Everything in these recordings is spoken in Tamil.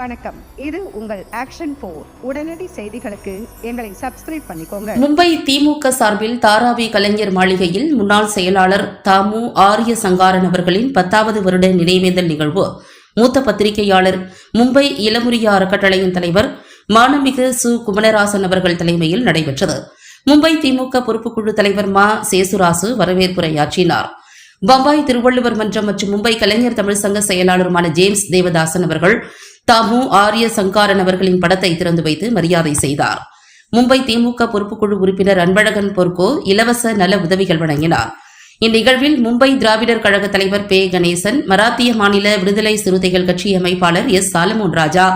வணக்கம். இது உங்கள் ஆக்ஷன் போர் உடனடி செய்திகளுக்கு எங்களை சப்ஸ்கிரைப் பண்ணிக்கோங்க. மும்பை திமுக சார்பில் தாராவி கலைஞர் மாளிகையில் முன்னாள் செயலாளர் தாமு ஆரிய சங்காரன் அவர்களின் பத்தாவது வருட நினைவேந்தல் நிகழ்வு. மூத்த பத்திரிகையாளர் மும்பை இளமுரிய அறக்கட்டளையின் தலைவர் மானமிகு சு. குமரராசன் அவர்கள் தலைமையில் நடைபெற்றது. மும்பை திமுக பொறுப்புக்குழு தலைவர் மா. சேசுராசு வரவேற்புரையாற்றினார். பம்பாய் திருவள்ளுவர் மன்றம் மற்றும் மும்பை கலைஞர் தமிழ் சங்க செயலாளருமான ஜேம்ஸ் தேவதாசன் அவர்கள் தாமு ஆரிய சங்காரன் அவர்களின் படத்தை திறந்து வைத்து மரியாதை செய்தார். மும்பை திமுக பொறுப்புக்குழு உறுப்பினர் அன்பழகன் பொற்கோ இலவச நல உதவிகள் வழங்கினார். இந்நிகழ்வில் மும்பை திராவிடர் கழக தலைவர் பே கணேசன் மராத்திய மாநில விடுதலை சிறுத்தைகள் கட்சி அமைப்பாளர் எஸ். சாலமோன் ராஜா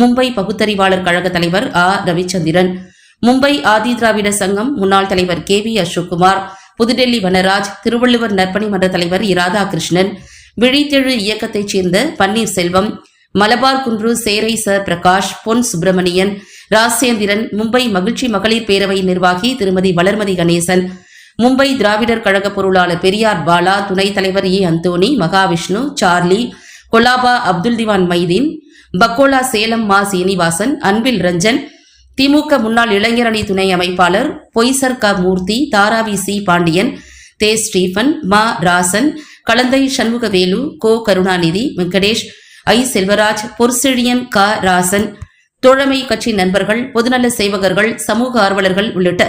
மும்பை பகுத்தறிவாளர் கழக தலைவர் ஆ. ரவிச்சந்திரன் மும்பை ஆதி திராவிட சங்கம் முன்னாள் தலைவர் கே. வி. அசோக்குமார் புதுடெல்லி வனராஜ் திருவள்ளுவர் நற்பணி மன்ற தலைவர் இராதாகிருஷ்ணன் விழித்தெழு இயக்கத்தைச் சேர்ந்த பன்னீர்செல்வம் மலபார் குன்று சேரை ச. பிரகாஷ் பொன் சுப்பிரமணியன் ராசேந்திரன் மும்பை மகிழ்ச்சி மகளிர் பேரவை நிர்வாகி திருமதி வளர்மதி கணேசன் மும்பை திராவிடர் கழக பொருளாளர் பெரியார் பாலா துணைத் தலைவர் ஏ. அந்தோணி மகாவிஷ்ணு சார்லி கொலாபா அப்துல் திவான் மைதீன் பக்கோலா சேலம் மா. சீனிவாசன் அன்பில் ரஞ்சன் திமுக முன்னாள் இளைஞரணி துணை அமைப்பாளர் பொய்சர் க. மூர்த்தி தாராவி சி. பாண்டியன் தே. ஸ்டீபன் மா. ராசன் கலந்தை சண்முகவேலு கோ. கருணாநிதி வெங்கடேஷ் ஐ. செல்வராஜ் பொற்செழியன் க. ராசன் தோழமை கட்சி நண்பர்கள் பொதுநல சேவகர்கள் சமூக ஆர்வலர்கள் உள்ளிட்ட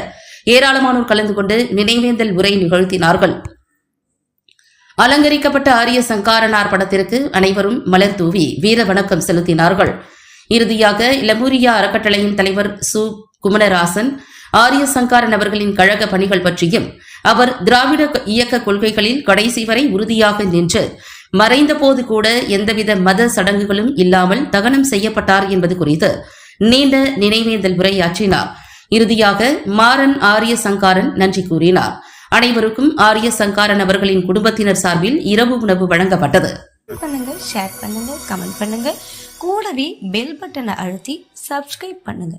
ஏராளமானோர் கலந்து கொண்டு நினைவேந்தல் உரை நிகழ்த்தினார்கள். அலங்கரிக்கப்பட்ட ஆரிய சங்காரனார் படத்திற்கு அனைவரும் மலர் தூவி வீர வணக்கம் செலுத்தினார்கள். இறுதியாக லெமூரியா அறக்கட்டளையின் தலைவர் சு. குமரராசன் ஆரிய சங்காரன் அவர்களின் கழக பணிகள் பற்றியும் அவர் திராவிட இயக்க கொள்கைகளில் கடைசி வரை உறுதியாக நின்று மறைந்த போது கூட எந்தவித மத சடங்குகளும் இல்லாமல் தகனம் செய்யப்பட்டார் என்பது குறித்து நீண்ட நினைவேந்தல் உரையாற்றினார். இறுதியாக மாறன் ஆரிய சங்காரன் நன்றி கூறினார். அனைவருக்கும் ஆரிய சங்காரன் அவர்களின் குடும்பத்தினர் சார்பில் இரவு உணவு வழங்கப்பட்டது. பண்ணுங்க ஷேர் பண்ணுங்க கமெண்ட் பண்ணுங்க. கூடவே பெல் பட்டனை அழுத்தி சப்ஸ்கிரைப் பண்ணுங்க.